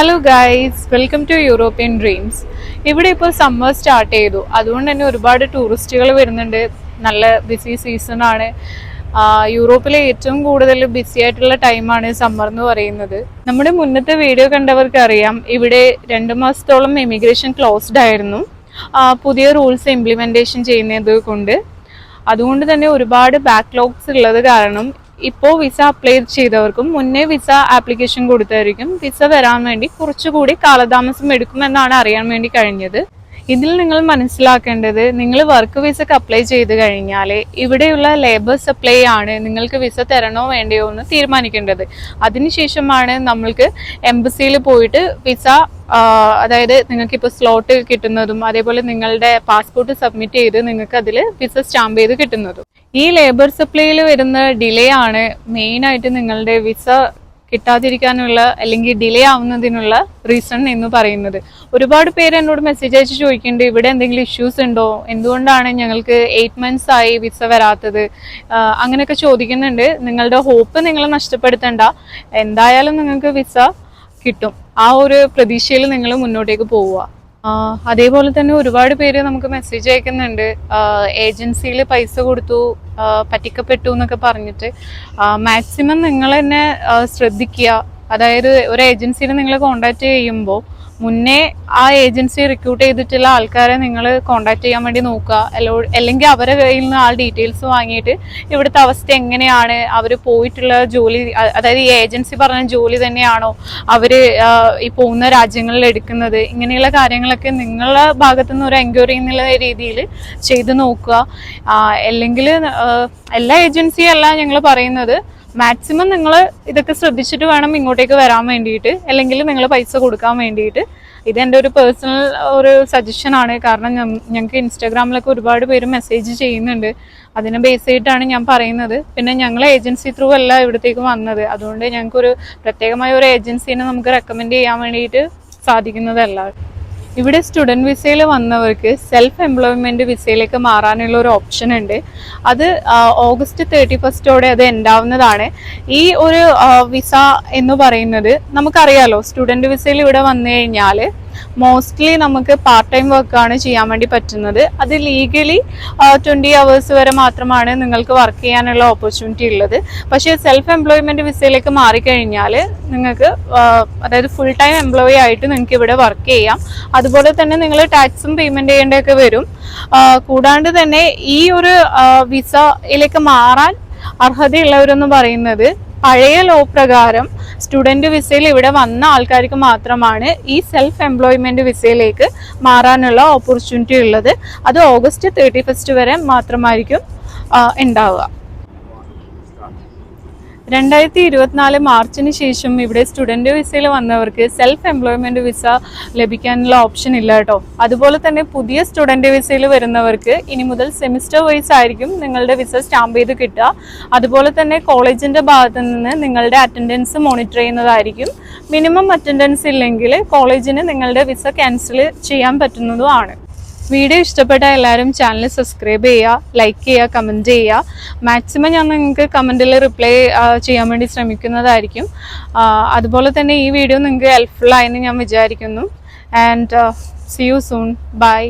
Hello guys welcome to European dreams ഇവിടെ ഇപ്പോൾ summer start ചെയ്തു. അതുകൊണ്ട് തന്നെ ഒരുപാട് ടൂറിസ്റ്റുകൾ വരുന്നുണ്ട്. നല്ല ബിസി സീസൺ ആണ്. യൂറോപ്പിലെ ഏറ്റവും കൂടുതൽ ബിസി ആയിട്ടുള്ള ടൈമാണ് സമ്മർ എന്ന് പറയുന്നത്. നമ്മുടെ മുന്നത്തെ വീഡിയോ കണ്ടവർക്ക് അറിയാം. ഇവിടെ രണ്ട് മാസത്തോളം എമിഗ്രേഷൻ ക്ലോസ്ഡ് ആയിരുന്നു. പുതിയ റൂൾസ് ഇംപ്ലിമെന്റേഷൻ ചെയ്യുന്നത് കൊണ്ട്. അതുകൊണ്ട് തന്നെ ഒരുപാട് ബാക്ക്ലോഗ്സ് ഉള്ളത് കാരണം ഇപ്പോൾ വിസ അപ്ലൈ ചെയ്തവർക്കും മുന്നേ വിസ ആപ്ലിക്കേഷൻ കൊടുത്തായിരിക്കും വിസ വരാൻ വേണ്ടി കുറച്ചുകൂടി കാലതാമസം എടുക്കുമെന്നാണ് അറിയാൻ വേണ്ടി കഴിഞ്ഞത്. ഇതിൽ നിങ്ങൾ മനസ്സിലാക്കേണ്ടത് നിങ്ങൾ വർക്ക് വിസക്ക് അപ്ലൈ ചെയ്ത് കഴിഞ്ഞാൽ ഇവിടെയുള്ള ലേബർ സപ്ലൈ ആണ് നിങ്ങൾക്ക് വിസ തരണോ വേണ്ടയോ എന്ന് തീരുമാനിക്കേണ്ടത്. അതിനുശേഷമാണ് നമ്മൾക്ക് എംബസിയിൽ പോയിട്ട് വിസ അതായത് നിങ്ങൾക്ക് ഇപ്പോൾ സ്ലോട്ട് കിട്ടുന്നതും അതേപോലെ നിങ്ങളുടെ പാസ്പോർട്ട് സബ്മിറ്റ് ചെയ്ത് നിങ്ങൾക്ക് അതിൽ വിസ സ്റ്റാമ്പ് ചെയ്ത് കിട്ടുന്നതും. ഈ ലേബർ സപ്ലൈയിൽ വരുന്ന ഡിലേ ആണ് മെയിനായിട്ട് നിങ്ങളുടെ വിസ കിട്ടാതിരിക്കാനുള്ള അല്ലെങ്കിൽ ഡിലേ ആവുന്നതിനുള്ള റീസൺ എന്ന് പറയുന്നത്. ഒരുപാട് പേര് എന്നോട് മെസ്സേജ് അയച്ച് ചോദിക്കുന്നുണ്ട് ഇവിടെ എന്തെങ്കിലും ഇഷ്യൂസ് ഉണ്ടോ? എന്തുകൊണ്ടാണ് ഞങ്ങൾക്ക് എയ്റ്റ് മന്ത്സ് ആയി വിസ വരാത്തത്? അങ്ങനെയൊക്കെ ചോദിക്കുന്നുണ്ട്. നിങ്ങളുടെ ഹോപ്പ് നിങ്ങൾ നഷ്ടപ്പെടുത്തണ്ട. എന്തായാലും നിങ്ങൾക്ക് വിസ കിട്ടും. ആ ഒരു പ്രതീക്ഷയിൽ നിങ്ങൾ മുന്നോട്ടേക്ക് പോവുക. അതേപോലെ തന്നെ ഒരുപാട് പേര് നമുക്ക് മെസ്സേജ് അയക്കുന്നുണ്ട്. ഏജൻസിയിൽ പൈസ കൊടുത്തു പറ്റിക്കപ്പെട്ടു എന്നൊക്കെ പറഞ്ഞിട്ട്. മാക്സിമം നിങ്ങൾ തന്നെ ശ്രദ്ധിക്കുക. അതായത് ഒരു ഏജൻസിയിൽ നിങ്ങൾ കോണ്ടാക്ട് ചെയ്യുമ്പോൾ മുന്നേ ആ ഏജൻസി റിക്രൂട്ട് ചെയ്തിട്ടുള്ള ആൾക്കാരെ നിങ്ങൾ കോണ്ടാക്ട് ചെയ്യാൻ വേണ്ടി നോക്കുക. അല്ലോ അല്ലെങ്കിൽ അവരെ കയ്യിൽ നിന്ന് ആ ഡീറ്റെയിൽസ് വാങ്ങിയിട്ട് ഇവിടുത്തെ അവസ്ഥ എങ്ങനെയാണ്? അവർ പോയിട്ടുള്ള ജോലി അതായത് ഈ ഏജൻസി പറഞ്ഞ ജോലി തന്നെയാണോ? അവർ ഈ പോകുന്ന രാജ്യങ്ങളിൽ എടുക്കുന്നത്? ഇങ്ങനെയുള്ള കാര്യങ്ങളൊക്കെ നിങ്ങളുടെ ഭാഗത്തു നിന്ന് ഒരു എൻക്വയറി എന്നുള്ള രീതിയിൽ ചെയ്ത് നോക്കുക. അല്ലെങ്കിൽ എല്ലാ ഏജൻസിയും അല്ല ഞങ്ങൾ പറയുന്നത്. മാക്സിമം നിങ്ങൾ ഇതൊക്കെ ശ്രദ്ധിച്ചിട്ട് വേണം ഇങ്ങോട്ടേക്ക് വരാൻ വേണ്ടിയിട്ട്. അല്ലെങ്കിൽ നിങ്ങൾ പൈസ കൊടുക്കാൻ വേണ്ടിയിട്ട്. ഇത് എന്റെ ഒരു പേഴ്സണൽ ഒരു സജഷൻ ആണ്. കാരണം ഞങ്ങൾക്ക് ഇൻസ്റ്റാഗ്രാമിലൊക്കെ ഒരുപാട് പേര് മെസ്സേജ് ചെയ്യുന്നുണ്ട്. അതിനെ ബേസ് ചെയ്തിട്ടാണ് ഞാൻ പറയുന്നത്. പിന്നെ ഞങ്ങൾ ഏജൻസി ത്രൂ അല്ല ഇവിടത്തേക്ക് വന്നത്. അതുകൊണ്ട് ഞങ്ങൾക്കൊരു പ്രത്യേകമായ ഒരു ഏജൻസീനെ നമുക്ക് റെക്കമെൻഡ് ചെയ്യാൻ വേണ്ടിയിട്ട് സാധിക്കുന്നതല്ല. ഇവിടെ സ്റ്റുഡന്റ് വിസയിൽ വന്നവർക്ക് സെൽഫ് എംപ്ലോയ്മെന്റ് വിസയിലേക്ക് മാറാനുള്ള ഒരു ഓപ്ഷൻ ഉണ്ട്. അത് ഓഗസ്റ്റ് തേർട്ടി ഫസ്റ്റോടെ അത് ഉണ്ടാവുന്നതാണ് ഈ ഒരു വിസ എന്ന് പറയുന്നത് നമുക്കറിയാലോ സ്റ്റുഡന്റ് വിസയിൽ ഇവിടെ വന്നു കഴിഞ്ഞാൽ മോസ്റ്റ്ലി നമുക്ക് പാർട്ട് ടൈം വർക്കാണ് ചെയ്യാൻ വേണ്ടി പറ്റുന്നത്. അത് ലീഗലി ട്വന്റി അവേഴ്സ് വരെ മാത്രമാണ് നിങ്ങൾക്ക് വർക്ക് ചെയ്യാനുള്ള ഓപ്പർച്യൂണിറ്റി ഉള്ളത്. പക്ഷേ സെൽഫ് എംപ്ലോയ്മെന്റ് വിസയിലേക്ക് മാറിക്കഴിഞ്ഞാൽ നിങ്ങൾക്ക് അതായത് ഫുൾ ടൈം എംപ്ലോയി ആയിട്ട് നിങ്ങൾക്ക് ഇവിടെ വർക്ക് ചെയ്യാം. അതുപോലെ തന്നെ നിങ്ങൾ ടാക്സും പേയ്മെന്റ് ചെയ്യേണ്ടതൊക്കെ വരും. കൂടാണ്ട് തന്നെ ഈ ഒരു വിസയിലേക്ക് മാറാൻ അർഹതയുള്ളവരെന്ന് പറയുന്നത് പഴയ ലോ പ്രകാരം സ്റ്റുഡന്റ് വിസയിൽ ഇവിടെ വന്ന ആൾക്കാർക്ക് മാത്രമാണ് ഈ സെൽഫ് എംപ്ലോയ്മെന്റ് വിസയിലേക്ക് മാറാനുള്ള ഓപ്പർച്യൂണിറ്റി ഉള്ളത്. അത് ഓഗസ്റ്റ് തേർട്ടി ഫസ്റ്റ് വരെ മാത്രമായിരിക്കും ഉണ്ടാവുക. രണ്ടായിരത്തി ഇരുപത്തിനാല് മാർച്ചിന് ശേഷം ഇവിടെ സ്റ്റുഡന്റ് വിസയിൽ വന്നവർക്ക് സെൽഫ് എംപ്ലോയ്മെന്റ് വിസ ലഭിക്കാനുള്ള ഓപ്ഷൻ ഇല്ല കേട്ടോ. അതുപോലെ തന്നെ പുതിയ സ്റ്റുഡന്റ് വിസയിൽ വരുന്നവർക്ക് ഇനി മുതൽ സെമിസ്റ്റർ വൈസ് ആയിരിക്കും നിങ്ങളുടെ വിസ സ്റ്റാമ്പ് ചെയ്ത് കിട്ടുക. അതുപോലെ തന്നെ കോളേജിന്റെ ഭാഗത്ത് നിന്ന് നിങ്ങളുടെ അറ്റൻഡൻസ് മോണിറ്റർ ചെയ്യുന്നതായിരിക്കും. മിനിമം അറ്റൻഡൻസ് ഇല്ലെങ്കിൽ കോളേജിന് നിങ്ങളുടെ വിസ ക്യാൻസൽ ചെയ്യാൻ പറ്റുന്നതുമാണ് വീഡിയോ ഇഷ്ടപ്പെട്ട എല്ലാവരും ചാനൽ സബ്സ്ക്രൈബ് ചെയ്യുക ലൈക്ക് ചെയ്യുക കമന്റ് ചെയ്യുക മാക്സിമം ഞാൻ നിങ്ങൾക്ക് കമന്റിൽ റിപ്ലൈ ചെയ്യാൻ വേണ്ടി ശ്രമിക്കുന്നതായിരിക്കും. അതുപോലെ തന്നെ ഈ വീഡിയോ നിങ്ങൾക്ക് ഹെൽപ്ഫുൾ ആയെന്ന് ഞാൻ വിചാരിക്കുന്നു. And see you soon bye